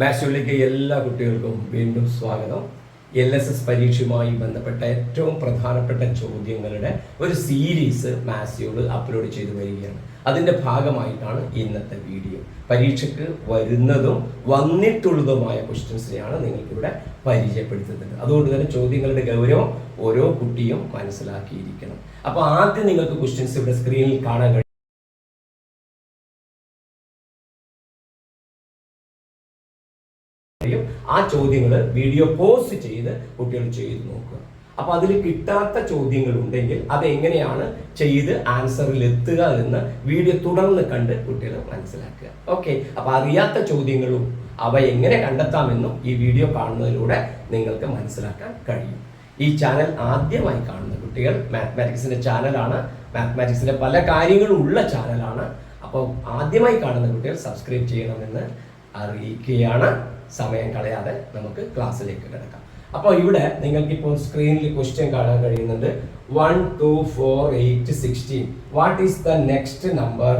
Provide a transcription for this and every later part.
മാത്സുകളിലേക്ക് എല്ലാ കുട്ടികൾക്കും വീണ്ടും സ്വാഗതം. എൽ എസ് എസ് പരീക്ഷയുമായി ബന്ധപ്പെട്ട ഏറ്റവും പ്രധാനപ്പെട്ട ചോദ്യങ്ങളുടെ ഒരു സീരീസ് മാത്സ്യോട് അപ്ലോഡ് ചെയ്തു വരികയാണ്. അതിന്റെ ഭാഗമായിട്ടാണ് ഇന്നത്തെ വീഡിയോ പരീക്ഷയ്ക്ക് വരുന്നതും വന്നിട്ടുള്ളതുമായ ക്വസ്റ്റ്യൻസിനെയാണ് നിങ്ങൾക്കിവിടെ പരിചയപ്പെടുത്തുന്നത്. അതുകൊണ്ട് തന്നെ ചോദ്യങ്ങളുടെ ഗൗരവം ഓരോ കുട്ടിയും മനസ്സിലാക്കിയിരിക്കണം. അപ്പോൾ ആദ്യം നിങ്ങൾക്ക് ക്വസ്റ്റ്യൻസ് ഇവിടെ സ്ക്രീനിൽ കാണാൻ കഴിയും ആ ചോദ്യങ്ങൾ വീഡിയോ പോസ്റ്റ് ചെയ്ത് കുട്ടികൾ ചെയ്ത് നോക്കുക. അപ്പൊ അതിൽ കിട്ടാത്ത ചോദ്യങ്ങൾ ഉണ്ടെങ്കിൽ അത് എങ്ങനെയാണ് ചെയ്ത് ആൻസറിൽ എത്തുക എന്ന് വീഡിയോ തുടർന്ന് കണ്ട് കുട്ടികൾ മനസ്സിലാക്കുക. ഓക്കെ അപ്പൊ അറിയാത്ത ചോദ്യങ്ങളും അവ എങ്ങനെ കണ്ടെത്താമെന്നും ഈ വീഡിയോ കാണുന്നതിലൂടെ നിങ്ങൾക്ക് മനസ്സിലാക്കാൻ കഴിയും. ഈ ചാനൽ ആദ്യമായി കാണുന്ന കുട്ടികൾ മാത്മാറ്റിക്സിന്റെ ചാനലാണ് മാത്മാറ്റിക്സിന്റെ പല കാര്യങ്ങളും ഉള്ള ചാനലാണ് അപ്പോൾ ആദ്യമായി കാണുന്ന കുട്ടികൾ സബ്സ്ക്രൈബ് ചെയ്യണമെന്ന് അറിയിക്കുകയാണ്. സമയം കളയാതെ നമുക്ക് ക്ലാസ്സിലേക്ക് കിടക്കാം. അപ്പോൾ ഇവിടെ നിങ്ങൾക്ക് ഇപ്പോൾ സ്ക്രീനിൽ ക്വസ്റ്റ്യൻ കാണാൻ കഴിയുന്നുണ്ട് one two four eight sixteen what is the next number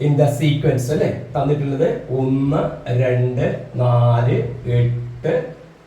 in the sequence അല്ലെ? തന്നിട്ടുള്ളത് ഒന്ന് രണ്ട് നാല് എട്ട്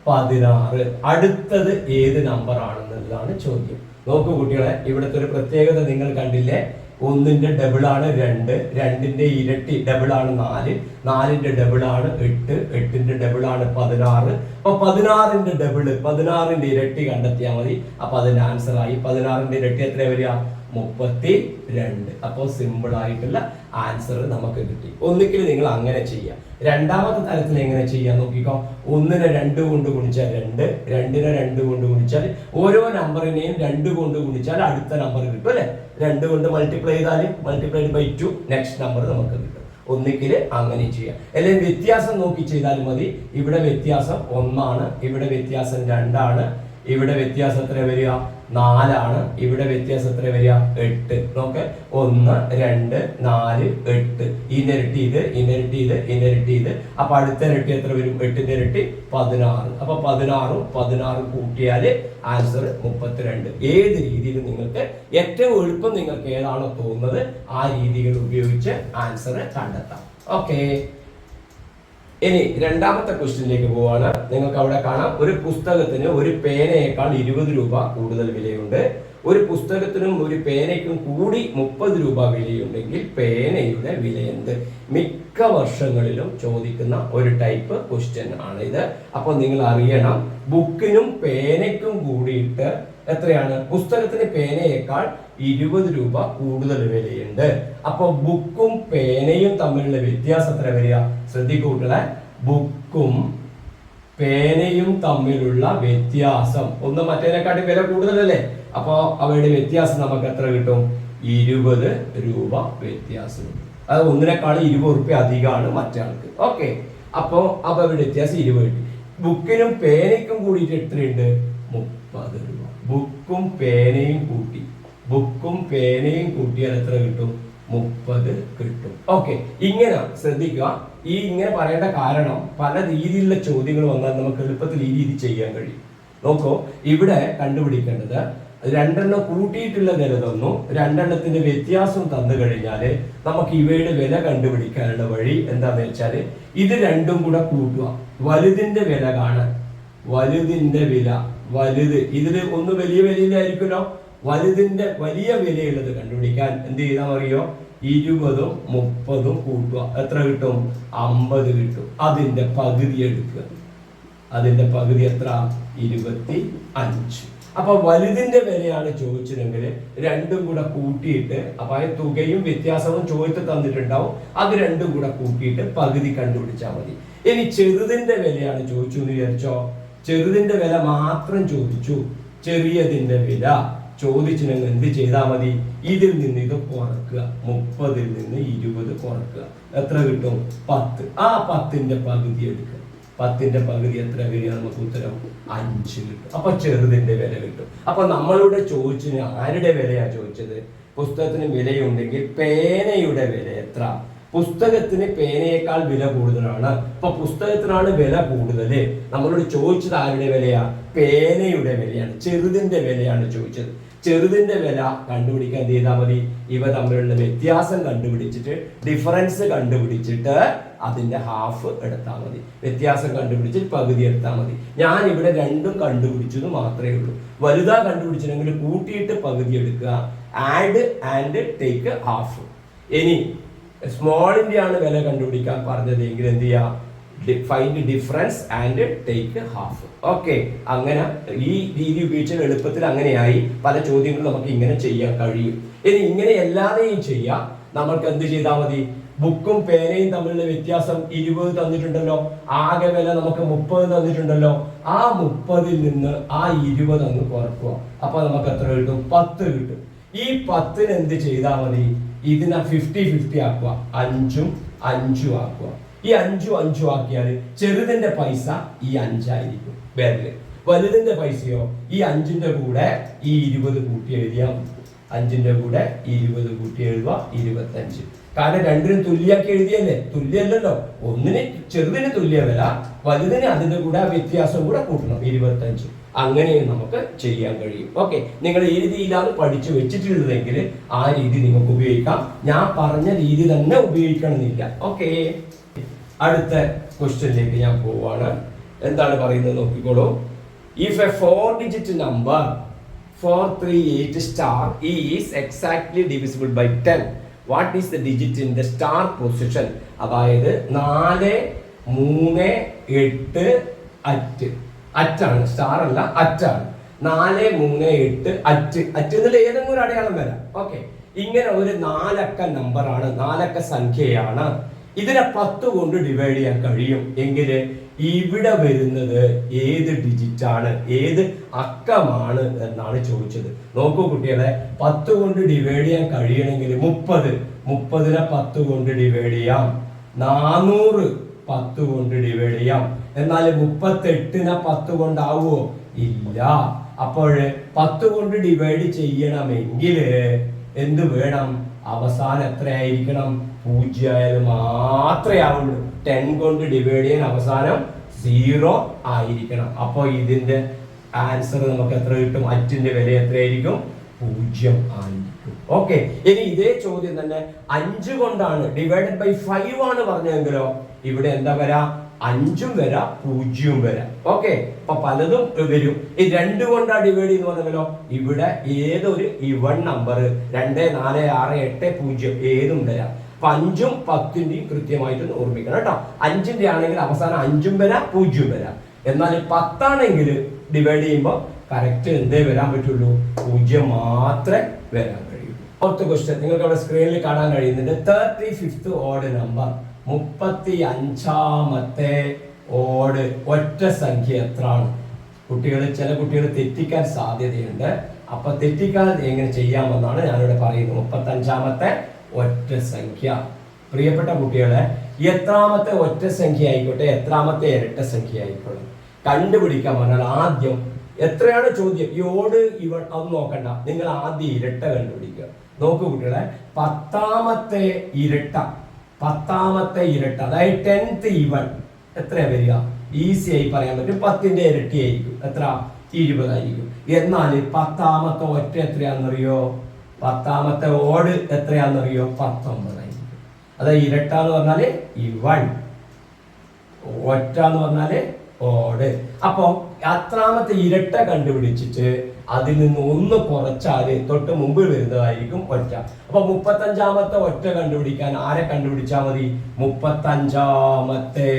പതിനാറ്. അടുത്തത് ഏത് നമ്പർ ആണെന്നുള്ളതാണ് ചോദ്യം. നോക്കൂ കുട്ടികളെ ഇവിടുത്തെ ഒരു പ്രത്യേകത നിങ്ങൾ കണ്ടില്ലേ? ഒന്നിന്റെ ഡബിൾ ആണ് രണ്ട് രണ്ടിന്റെ ഇരട്ടി ഡബിൾ ആണ് നാല് നാലിന്റെ ഡബിൾ ആണ് എട്ട് എട്ടിന്റെ ഡബിൾ ആണ് പതിനാറ്. അപ്പോൾ പതിനാറിന്റെ ഡബിൾ പതിനാറിന്റെ ഇരട്ടി കണ്ടെത്തിയാൽ മതി. അപ്പോൾ അതിന്റെ ആൻസർ ആയി. പതിനാറിന്റെ ഇരട്ടി എത്ര വരിക? മുപ്പത്തി രണ്ട് അപ്പോൾ സിമ്പിൾ ആയിട്ടുള്ള ആൻസർ നമുക്ക് കിട്ടി. ഒന്നിക്കൽ നിങ്ങൾ അങ്ങനെ ചെയ്യാം. രണ്ടാമത്തെ തലത്തിൽ എങ്ങനെ ചെയ്യാൻ നോക്കിക്കോ. ഒന്നിനെ രണ്ട് കൊണ്ട് ഗുണിച്ചാൽ രണ്ട് രണ്ടിനെ രണ്ട് കൊണ്ട് ഗുണിച്ചാൽ ഓരോ നമ്പറിനെയും രണ്ട് കൊണ്ട് ഗുണിച്ചാൽ അടുത്ത നമ്പർ കിട്ടും അല്ലെ? രണ്ട് കൊണ്ട് മൾട്ടിപ്ലൈ ചെയ്താൽ multiplied by two next number നമുക്ക് കിട്ടും. ഒന്നിക്കിൽ അങ്ങനെ ചെയ്യാം. അല്ലെങ്കിൽ വ്യത്യാസം നോക്കി ചെയ്താൽ മതി. ഇവിടെ വ്യത്യാസം ഒന്നാണ് ഇവിടെ വ്യത്യാസം രണ്ടാണ് ഇവിടെ വ്യത്യാസം എത്ര വരിക? നാലാണ്. ഇവിടെ വ്യത്യാസം എത്ര വരിക? എട്ട്. നോക്ക് ഒന്ന് രണ്ട് നാല് എട്ട്. ഇരട്ടി ഇത് ഇരട്ടി ഇത് ഇരട്ടി ഇത്. അപ്പൊ അടുത്ത ഇരട്ടി എത്ര വരും? എട്ടിന്റെ ഇരട്ടി പതിനാറ്. അപ്പൊ പതിനാറും പതിനാറും കൂട്ടിയാൽ ആൻസർ മുപ്പത്തിരണ്ട്. ഏത് രീതിയിൽ നിങ്ങൾക്ക് ഏറ്റവും എളുപ്പം നിങ്ങൾക്ക് ഏതാണോ തോന്നുന്നത് ആ രീതികൾ ഉപയോഗിച്ച് ആൻസർ കണ്ടെത്താം. ഓക്കേ ഇനി രണ്ടാമത്തെ ക്വസ്റ്റ്യനിലേക്ക് പോവാണ്. നിങ്ങൾക്ക് അവിടെ കാണാം. ഒരു പുസ്തകത്തിന് ഒരു പേനയേക്കാൾ ഇരുപത് രൂപ കൂടുതൽ വിലയുണ്ട്. ഒരു പുസ്തകത്തിനും ഒരു പേനയ്ക്കും കൂടി മുപ്പത് രൂപ വിലയുണ്ടെങ്കിൽ പേനയുടെ വില എന്ത്? മിക്ക വർഷങ്ങളിലും ചോദിക്കുന്ന ഒരു ടൈപ്പ് ക്വസ്റ്റ്യൻ ആണ് ഇത് അപ്പോൾ നിങ്ങൾ അറിയണം ബുക്കിനും പേനയ്ക്കും കൂടിയിട്ട് എത്രയാണ്? പുസ്തകത്തിന് പേനയേക്കാൾ ഇരുപത് രൂപ കൂടുതൽ വിലയുണ്ട്. അപ്പോൾ ബുക്കും പേനയും തമ്മിലുള്ള വ്യത്യാസം എത്ര വരിക? ശ്രദ്ധിക്കൂട്ടുകളെ ബുക്കും പേനയും തമ്മിലുള്ള വ്യത്യാസം. ഒന്ന് മറ്റേതിനെക്കാട്ടി വില കൂടുതലല്ലേ? അപ്പോൾ അവയുടെ വ്യത്യാസം നമുക്ക് എത്ര കിട്ടും? ഇരുപത് രൂപ വ്യത്യാസം. അത് ഒന്നിനേക്കാൾ ഇരുപത് റുപ്യ അധികമാണ് മറ്റാൾക്ക് ഓക്കെ. അപ്പോൾ അപ്പൊ അവരുടെ വ്യത്യാസം ഇരുപത് കിട്ടി. ബുക്കിനും പേനയ്ക്കും കൂടിയിട്ട് എത്രയുണ്ട്? മുപ്പത് രൂപ. ബുക്കും പേനയും കൂട്ടി. ബുക്കും പേനയും കൂട്ടിയാൽ എത്ര കിട്ടും? മുപ്പത് കിട്ടും. ഓക്കെ ഇങ്ങനെ ശ്രദ്ധിക്കുക. ഈ ഇങ്ങനെ പറയേണ്ട കാരണം പല രീതിയിലുള്ള ചോദ്യങ്ങൾ വന്നാൽ നമുക്ക് എളുപ്പത്തിൽ ഈ രീതി ചെയ്യാൻ കഴിയും. നോക്കൂ ഇവിടെ കണ്ടുപിടിക്കേണ്ടത് രണ്ടെണ്ണം കൂട്ടിയിട്ടുള്ള വില തന്നു. രണ്ടെണ്ണത്തിന്റെ വ്യത്യാസം തന്നു കഴിഞ്ഞാൽ നമുക്ക് ഇവയുടെ വില കണ്ടുപിടിക്കാനുള്ള വഴി എന്താന്ന് വെച്ചാൽ ഇത് രണ്ടും കൂടെ കൂട്ടുക. വലുതിന്റെ വില കാണാൻ. വലുതിന്റെ വില. വലുത്. ഇതിൽ ഒന്ന് വലിയ വിലയിലായിരിക്കുമല്ലോ. വലുതിന്റെ വലിയ വിലയുള്ളത് കണ്ടുപിടിക്കാൻ എന്ത് ചെയ്താൽ അറിയോ ഇരുപതും മുപ്പതും കൂട്ടുക. എത്ര കിട്ടും? അമ്പത് കിട്ടും. അതിന്റെ പകുതി എടുക്കുക. അതിന്റെ പകുതി എത്ര? ഇരുപത്തി അഞ്ച് അപ്പൊ വലുതിന്റെ വിലയാണ് ചോദിച്ചതെങ്കിൽ രണ്ടും കൂടെ കൂട്ടിയിട്ട് അപ്പൊ അതിന് തുകയും വ്യത്യാസവും ചോദിച്ചു തന്നിട്ടുണ്ടാവും. അത് രണ്ടും കൂടെ കൂട്ടിയിട്ട് പകുതി കണ്ടുപിടിച്ചാൽ മതി. ഇനി ചെറുതിന്റെ വിലയാണ് ചോദിച്ചു എന്ന് വിചാരിച്ചോ? ചെറുതിന്റെ വില മാത്രം ചോദിച്ചു. ചെറിയതിന്റെ വില ചോദിച്ചിനെങ്കിൽ എന്ത് ചെയ്താൽ മതി? ഇതിൽ നിന്ന് ഇത് കുറക്കുക. മുപ്പതിൽ നിന്ന് ഇരുപത് കുറക്കുക. എത്ര കിട്ടും? പത്ത്. ആ പത്തിന്റെ പകുതി എടുക്കുക. പത്തിന്റെ പകുതി എത്ര വരിക നമുക്ക് ഉത്തരം? അഞ്ച് കിട്ടും. അപ്പൊ ചെറുതിന്റെ വില കിട്ടും. അപ്പൊ നമ്മളിവിടെ ചോദിച്ചതിന് ആരുടെ വിലയാ ചോദിച്ചത്? പുസ്തകത്തിന് വിലയുണ്ടെങ്കിൽ പേനയുടെ വില എത്ര? പുസ്തകത്തിന് പേനയേക്കാൾ വില കൂടുതലാണ്. അപ്പൊ പുസ്തകത്തിനാണ് വില കൂടുതൽ നമ്മളോട് ചോദിച്ചത് ആരുടെ വിലയാ? പേനയുടെ വിലയാണ്. ചെറുതിന്റെ വിലയാണ് ചോദിച്ചത്. ചെറുതിന്റെ വില കണ്ടുപിടിക്കാൻ എന്ത് ചെയ്താൽ മതി? ഇവ തമ്മിലുള്ള വ്യത്യാസം കണ്ടുപിടിച്ചിട്ട് ഡിഫറൻസ് കണ്ടുപിടിച്ചിട്ട് അതിന്റെ ഹാഫ് എടുത്താൽ മതി. വ്യത്യാസം കണ്ടുപിടിച്ച് പകുതി എടുത്താൽ മതി. ഞാൻ ഇവിടെ രണ്ടും കണ്ടുപിടിച്ചു എന്ന് മാത്രമേ ഉള്ളൂ. വലുതാ കണ്ടുപിടിച്ചിട്ടുണ്ടെങ്കിൽ കൂട്ടിയിട്ട് പകുതി എടുക്കുക. ആഡ് ആൻഡ് ടേക്ക് ഹാഫ് ഇനി സ്മോളിന്റെ ആണ് വില കണ്ടുപിടിക്കാൻ പറഞ്ഞത്. എങ്കിൽ എന്ത് ചെയ്യാം? Find difference and take half okay അങ്ങനെ ഈ രീതി ഉപയോഗിച്ചാൽ എളുപ്പത്തിൽ അങ്ങനെയായി പല ചോദ്യങ്ങളും നമുക്ക് ഇങ്ങനെ ചെയ്യാൻ കഴിയും. ഇനി ഇങ്ങനെ എല്ലാതെയും ചെയ്യാം. നമ്മൾക്ക് എന്ത് ചെയ്താൽ മതി? ബുക്കും പേനയും തമ്മിലുള്ള വ്യത്യാസം ഇരുപത് തന്നിട്ടുണ്ടല്ലോ. ആകെ വില നമുക്ക് മുപ്പത് തന്നിട്ടുണ്ടല്ലോ. ആ മുപ്പതിൽ നിന്ന് ആ ഇരുപത് അങ്ങ് കുറക്കുക. അപ്പൊ നമുക്ക് എത്ര കിട്ടും? പത്ത് കിട്ടും. ഈ പത്തിന് എന്ത് ചെയ്താൽ മതി? ഇതിനെ ഫിഫ്റ്റി ഫിഫ്റ്റി ആക്കുക. അഞ്ചും അഞ്ചും ആക്കുക. ഈ അഞ്ചു അഞ്ചു ആക്കിയാൽ ചെറുതിന്റെ പൈസ ഈ അഞ്ചായിരിക്കും. വിരൽ വലുതിന്റെ പൈസയോ ഈ അഞ്ചിന്റെ കൂടെ ഈ ഇരുപത് കൂട്ടി എഴുതിയാൽ അഞ്ചിന്റെ കൂടെ ഇരുപത് കൂട്ടി എഴുതുക ഇരുപത്തഞ്ച്. കാരണം രണ്ടിനും തുല്യാക്കി എഴുതിയല്ലേ? തുല്യല്ലല്ലോ. ഒന്നിന് ചെറുതിന് തുല്യ വില വലുതിന് അതിന്റെ കൂടെ ആ വ്യത്യാസം കൂടെ കൂട്ടണം ഇരുപത്തഞ്ച്. അങ്ങനെയും നമുക്ക് ചെയ്യാൻ കഴിയും. ഓക്കെ. നിങ്ങൾ ഈ രീതിയിലാണ് പഠിച്ചു വെച്ചിട്ടുള്ളതെങ്കിൽ ആ രീതി നിങ്ങൾക്ക് ഉപയോഗിക്കാം. ഞാൻ പറഞ്ഞ രീതി തന്നെ ഉപയോഗിക്കണമെന്നില്ല. ഓക്കെ. അടുത്ത ക്വസ്റ്റ്യനിലേക്ക് ഞാൻ പോവാണ്. എന്താണ് പറയുന്നത് നോക്കിക്കോളൂ. If a four digit number four three eight star is exactly divisible by ten what is the digit in the star position അതായത് നാല് മൂന്ന് എട്ട് അറ്റ് അറ്റാണ് സ്റ്റാർ അല്ല അറ്റാണ് നാല് മൂന്ന് എട്ട് അറ്റ് അറ്റ് എന്നുള്ള ഏതെങ്കിലും ഒരു അടയാളം വരാം. ഓക്കെ ഇങ്ങനെ ഒരു നാലക്ക നമ്പറാണ് നാലക്ക സംഖ്യയാണ്. ഇതിനെ പത്ത് കൊണ്ട് ഡിവൈഡ് ചെയ്യാൻ കഴിയും. എങ്കിൽ ഇവിടെ വരുന്നത് ഏത് ഡിജിറ്റ് ആണ് ഏത് അക്കമാണ് എന്നാണ് ചോദിച്ചത്. നോക്കൂ കുട്ടികളെ പത്ത് കൊണ്ട് ഡിവൈഡ് ചെയ്യാൻ കഴിയണമെങ്കിൽ മുപ്പത്. മുപ്പതിനെ പത്ത് കൊണ്ട് ഡിവൈഡ് ചെയ്യാം. നാനൂറ് പത്ത് കൊണ്ട് ഡിവൈഡ് ചെയ്യാം. എന്നാൽ മുപ്പത്തെട്ടിനെ പത്ത് കൊണ്ടാവുമോ ഇല്ല. അപ്പോൾ പത്ത് കൊണ്ട് ഡിവൈഡ് ചെയ്യണമെങ്കിൽ എന്ത് വേണം? അവസാനം എത്രയായിരിക്കണം പൂജ്യം മാത്രമേ ആവുള്ളൂ ടെൻ കൊണ്ട് ഡിവൈഡ് ചെയ്യാൻ അവസാനം സീറോ ആയിരിക്കണം. അപ്പോൾ ഇതിന്റെ ആൻസർ നമുക്ക് എത്ര കിട്ടും? അറ്റിന്റെ വില എത്രയായിരിക്കും? പൂജ്യം ആയിരിക്കും. ഓക്കെ ഇനി ഇതേ ചോദ്യം തന്നെ അഞ്ച് കൊണ്ടാണ്. ഡിവൈഡഡ് ബൈ ഫൈവ് ആണ് പറഞ്ഞതെങ്കിലോ ഇവിടെ എന്താ വരാ? അഞ്ചും വരാം പൂജ്യവും വരാം. ഓക്കെ അപ്പൊ പലതും വരും. ഈ രണ്ട് കൊണ്ടാ ഡിവൈഡ് ചെയ്യുന്ന പറഞ്ഞല്ലോ ഇവിടെ ഏതൊരു ഇവൺ നമ്പർ രണ്ട് നാല് ആറ് എട്ട് പൂജ്യം ഏതും വരാം. അപ്പൊ അഞ്ചും പത്തിന്റെയും കൃത്യമായിട്ട് ഓർമ്മിക്കണം കേട്ടോ. അഞ്ചിന്റെ ആണെങ്കിൽ അവസാനം അഞ്ചും വരാം പൂജ്യവും വരാം. എന്നാൽ പത്താണെങ്കിൽ ഡിവൈഡ് ചെയ്യുമ്പോൾ കറക്റ്റ് എന്തേ വരാൻ പറ്റുള്ളൂ? പൂജ്യം മാത്രമേ വരാൻ കഴിയൂ. ഫോർത്ത് ക്വസ്റ്റ്യൻ നിങ്ങൾക്ക് അവിടെ സ്ക്രീനിൽ കാണാൻ കഴിയുന്നുണ്ട് തേർട്ടി ഫിഫ്ത്ത് ഓഡ് നമ്പർ മുപ്പത്തി അഞ്ചാമത്തെ ഓട് ഒറ്റ സംഖ്യ എത്രയാണ് കുട്ടികൾ ചില കുട്ടികൾ തെറ്റിക്കാൻ സാധ്യതയുണ്ട്. അപ്പൊ തെറ്റിക്കാതെ എങ്ങനെ ചെയ്യാമെന്നാണ് ഞാനിവിടെ പറയുന്നത്. മുപ്പത്തി അഞ്ചാമത്തെ ഒറ്റ സംഖ്യ. പ്രിയപ്പെട്ട കുട്ടികളെ എത്രാമത്തെ ഒറ്റ സംഖ്യ ആയിക്കോട്ടെ എത്രാമത്തെ ഇരട്ട സംഖ്യ ആയിക്കോട്ടെ. കണ്ടുപിടിക്കാൻ പറഞ്ഞാൽ ആദ്യം എത്രയാണ് ചോദ്യം? ഈ ഓട് ഇവ അത് നോക്കണ്ട. നിങ്ങൾ ആദ്യം ഇരട്ട കണ്ടുപിടിക്കുക. നോക്കൂ കുട്ടികളെ പത്താമത്തെ ഇരട്ട പത്താമത്തെ ഇരട്ട അതായത് ടെൻത്ത് ഇവൺ എത്രയാ വരിക? ഈസി ആയി പറയാൻ പറ്റും. പത്തിന്റെ ഇരട്ടി ആയിരിക്കും. എത്ര? ഇരുപതായിരിക്കും എന്നാൽ പത്താമത്തെ ഒറ്റ എത്രയാണെന്നറിയോ? പത്താമത്തെ ഓട് എത്രയാണെന്നറിയോ? പത്തൊമ്പതായിരിക്കും അതായത് ഇരട്ട എന്ന് പറഞ്ഞാൽ ഇവൺ ഒറ്റ എന്ന് പറഞ്ഞാൽ ഓട് അപ്പോ അത്രാമത്തെ ഇരട്ട കണ്ടുപിടിച്ചിട്ട് അതിൽ നിന്ന് ഒന്ന് കുറച്ചാൽ തൊട്ട് മുമ്പിൽ വരുന്നതായിരിക്കും ഒറ്റ അപ്പൊ മുപ്പത്തഞ്ചാമത്തെ ഒറ്റ കണ്ടുപിടിക്കാൻ ആരെ കണ്ടുപിടിച്ചാൽ മതി? മുപ്പത്തഞ്ചാമത്തെ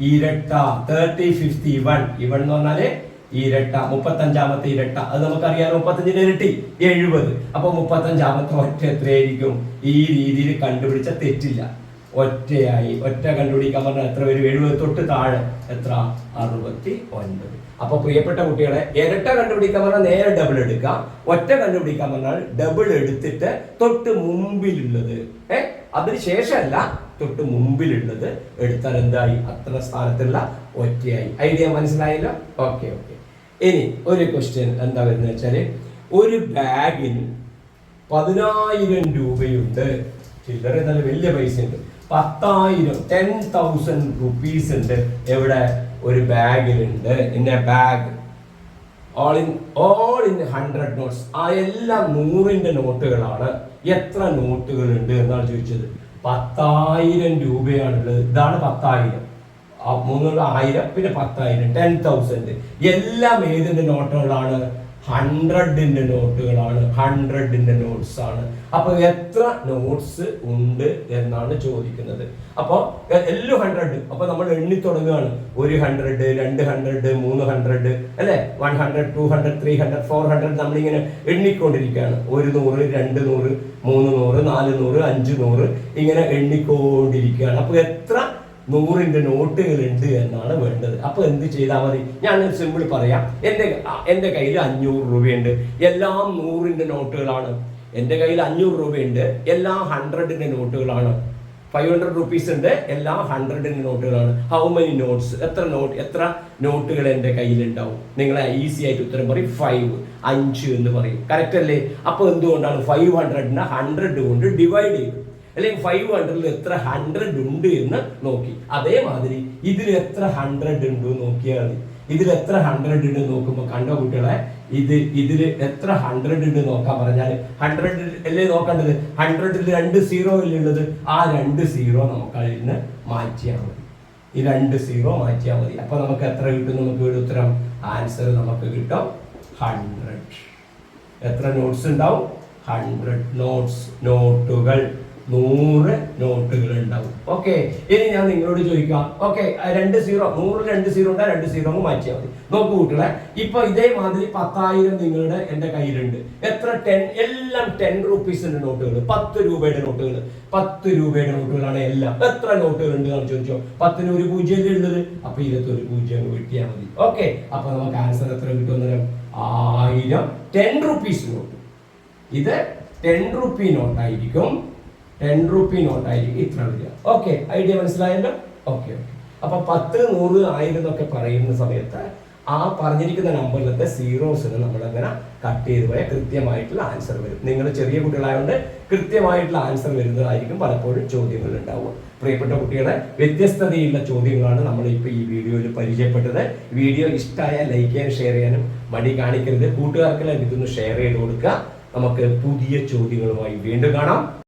ഇരട്ട തേർട്ടി ഫിഫ്റ്റി വൺ ഇവൺ എന്ന് പറഞ്ഞാൽ ഇരട്ട മുപ്പത്തഞ്ചാമത്തെ ഇരട്ട. അത് നമുക്കറിയാം മുപ്പത്തഞ്ചിന്റെ ഇരട്ടി എഴുപത്. അപ്പൊ മുപ്പത്തഞ്ചാമത്തെ ഒറ്റ എത്രയായിരിക്കും? ഈ രീതിയിൽ കണ്ടുപിടിച്ച തെറ്റില്ല. ഒറ്റയായി ഒറ്റ കണ്ടുപിടിക്കാൻ പറഞ്ഞാൽ എത്ര വരും എഴുപത് തൊട്ട് താഴെ. എത്ര? അറുപത്തി ഒൻപത് അപ്പൊ പ്രിയപ്പെട്ട കുട്ടികളെ ഇരട്ട കണ്ടുപിടിക്കാൻ പറഞ്ഞാൽ നേരെ ഡബിൾ എടുക്കാം. ഒറ്റ കണ്ടുപിടിക്കാൻ പറഞ്ഞാൽ ഡബിൾ എടുത്തിട്ട് തൊട്ട് മുമ്പിലുള്ളത്. ഏ? അതിന് ശേഷമല്ല തൊട്ട് മുമ്പിലുള്ളത് എടുത്താൽ എന്തായി? അത്ര സ്ഥാനത്തുള്ള ഒറ്റയായി. ഐഡിയ മനസ്സിലായല്ലോ? Okay okay. ഇനി ഒരു ക്വസ്റ്റ്യൻ എന്താ വരുന്നത് വെച്ചാൽ ഒരു ബാഗിന് പതിനായിരം രൂപയുണ്ട്. ചില്ലറ നല്ല വലിയ പൈസ ഉണ്ട്. പത്തായിരം ടെൻ തൗസൻഡ് റുപ്പീസ് ഉണ്ട് എവിടെ ഒരു ബാഗിലുണ്ട്. ഇന്ന bag all in all in hundred notes ആ എല്ലാം നൂറിന്റെ നോട്ടുകളാണ്. എത്ര നോട്ടുകൾ ഉണ്ട് എന്നാണ് ചോദിച്ചത്. പത്തായിരം രൂപയാണുള്ളത്. ഇതാണ് പത്തായിരം. മൂന്നുള്ള ആയിരം പിന്നെ പത്തായിരം ടെൻ തൗസൻഡ് എല്ലാം ഏതിന്റെ നോട്ടുകളാണ്? ഹൺഡ്രഡിന്റെ നോട്ടുകളാണ് ഹൺഡ്രഡിന്റെ നോട്ട്സ് ആണ്. അപ്പോൾ എത്ര നോട്ട്സ് ഉണ്ട് എന്നാണ് ചോദിക്കുന്നത്. അപ്പോൾ എല്ലാം ഹൺഡ്രഡ് അപ്പോൾ നമ്മൾ എണ്ണി തുടങ്ങുകയാണ്. ഒരു ഹൺഡ്രഡ് രണ്ട് ഹൺഡ്രഡ് മൂന്ന് ഹൺഡ്രഡ് അല്ലെ? One hundred two hundred three hundred four hundred നമ്മളിങ്ങനെ എണ്ണിക്കൊണ്ടിരിക്കുകയാണ്. ഒരു നൂറ് രണ്ട് നൂറ് മൂന്ന് നൂറ് നാല് നൂറ് അഞ്ച് നൂറ് ഇങ്ങനെ എണ്ണിക്കൊണ്ടിരിക്കുകയാണ്. അപ്പൊ എത്ര നൂറിന്റെ നോട്ടുകൾ ഉണ്ട് എന്നാണ് വേണ്ടത്. അപ്പൊ എന്ത് ചെയ്താൽ മതി? ഞാൻ സിമ്പിൾ പറയാം. എന്റെ എന്റെ കയ്യിൽ അഞ്ഞൂറ് രൂപയുണ്ട്. എല്ലാം നൂറിന്റെ നോട്ടുകളാണ്. എന്റെ കയ്യിൽ അഞ്ഞൂറ് രൂപയുണ്ട്. എല്ലാം ഹൺഡ്രഡിന്റെ നോട്ടുകളാണ്. ഫൈവ് ഹൺഡ്രഡ് റുപ്പീസ് ഉണ്ട്. എല്ലാം ഹൺഡ്രഡിന്റെ നോട്ടുകളാണ്. ഹൗ മെനി നോട്ട്സ് എത്ര നോട്ട് എത്ര നോട്ടുകൾ എന്റെ കയ്യിലുണ്ടാവും? നിങ്ങൾ ഈസി ആയിട്ട് ഉത്തരം പറയും. ഫൈവ് അഞ്ച് എന്ന് പറയും. കറക്റ്റ് അല്ലേ? അപ്പോൾ എന്തുകൊണ്ടാണ് ഫൈവ് ഹൺഡ്രഡിനെ ഹൺഡ്രഡ് കൊണ്ട് ഡിവൈഡ് ചെയ്തു അല്ലെങ്കിൽ ഫൈവ് ഹൺഡ്രഡിൽ എത്ര ഹൺഡ്രഡ് ഉണ്ട് എന്ന് നോക്കി. അതേമാതിരി ഇതിൽ എത്ര ഹൺഡ്രഡ് ഉണ്ട് നോക്കിയാൽ മതി. ഇതിൽ എത്ര ഹൺഡ്രഡ് ഉണ്ട് നോക്കുമ്പോൾ കണ്ട കുട്ടികളെ ഇത് ഇതിൽ എത്ര ഹൺഡ്രഡ് ഉണ്ട് നോക്കാൻ പറഞ്ഞാൽ ഹൺഡ്രഡ് അല്ലേ നോക്കേണ്ടത്? ഹൺഡ്രഡിൽ രണ്ട് സീറോ അല്ലേ ഉള്ളത്? ആ രണ്ട് സീറോ നമുക്ക് അതിൽ നിന്ന് മാറ്റിയാൽ മതി. ഈ രണ്ട് സീറോ മാറ്റിയാൽ മതി. അപ്പൊ നമുക്ക് എത്ര കിട്ടും നമുക്ക് ഒരു ഉത്തരം? ആൻസർ നമുക്ക് കിട്ടും ഹൺഡ്രഡ് എത്ര നോട്ട്സ് ഉണ്ടാവും? ഹൺഡ്രഡ് നോട്ട്സ് നോട്ടുകൾ നൂറ് നോട്ടുകൾ ഉണ്ടാവും ഓക്കെ ഇനി ഞാൻ നിങ്ങളോട് ചോദിക്കാം. ഓക്കെ രണ്ട് സീറോ നൂറ് രണ്ട് സീറോ ഉണ്ടാ? രണ്ട് സീറോ അങ്ങ് മാറ്റിയാൽ മതി. നോക്കൂ കുട്ടികളെ ഇപ്പൊ ഇതേമാതിരി പത്തായിരം നിങ്ങളുടെ എന്റെ കയ്യിലുണ്ട്. എത്ര? ടെൻ എല്ലാം ടെൻ റുപ്പീസിന്റെ നോട്ടുകൾ. പത്ത് രൂപയുടെ നോട്ടുകൾ. പത്ത് രൂപയുടെ നോട്ടുകളാണ് എല്ലാം. എത്ര നോട്ടുകൾ ഉണ്ട് എന്ന് ചോദിച്ചോ? പത്തിന് ഒരു പൂജ്യം ഉള്ളത്? അപ്പൊ ഇരുപത്തി ഒരു പൂജ്യം അങ്ങ് വെട്ടിയാൽ മതി. ഓക്കെ അപ്പൊ നമുക്ക് ആൻസർ എത്ര കിട്ടും ആയിരം. Ten rupees note. ഇത് ടെൻ റുപ്പി നോട്ടായിരിക്കും ടെൻ റുപ്പി നോട്ടായിരിക്കും ഇത്ര വരിക ഓക്കെ ഐഡിയ മനസ്സിലായല്ലോ? ഓക്കെ ഓക്കെ അപ്പൊ പത്ത് നൂറ് ആയിരം എന്നൊക്കെ പറയുന്ന സമയത്ത് ആ പറഞ്ഞിരിക്കുന്ന നമ്പറിലത്തെ സീറോസിന് നമ്മൾ അങ്ങനെ കട്ട് ചെയ്ത് പോയാൽ കൃത്യമായിട്ടുള്ള ആൻസർ വരും. നിങ്ങൾ ചെറിയ കുട്ടികളായതുകൊണ്ട് കൃത്യമായിട്ടുള്ള ആൻസർ വരുന്നതായിരിക്കും പലപ്പോഴും ചോദ്യങ്ങൾ ഉണ്ടാവുക പ്രിയപ്പെട്ട കുട്ടികളെ വ്യത്യസ്തതയുള്ള ചോദ്യങ്ങളാണ് നമ്മൾ ഇപ്പോൾ ഈ വീഡിയോയിൽ പരിചയപ്പെട്ടത്. വീഡിയോ ഇഷ്ടമായ ലൈക്ക് ചെയ്യാനും ഷെയർ ചെയ്യാനും മടി കാണിക്കരുത്. കൂട്ടുകാർക്കെല്ലാം ഇതൊന്ന് ഷെയർ ചെയ്ത് കൊടുക്കുക. നമുക്ക് പുതിയ ചോദ്യങ്ങളുമായി വീണ്ടും കാണാം.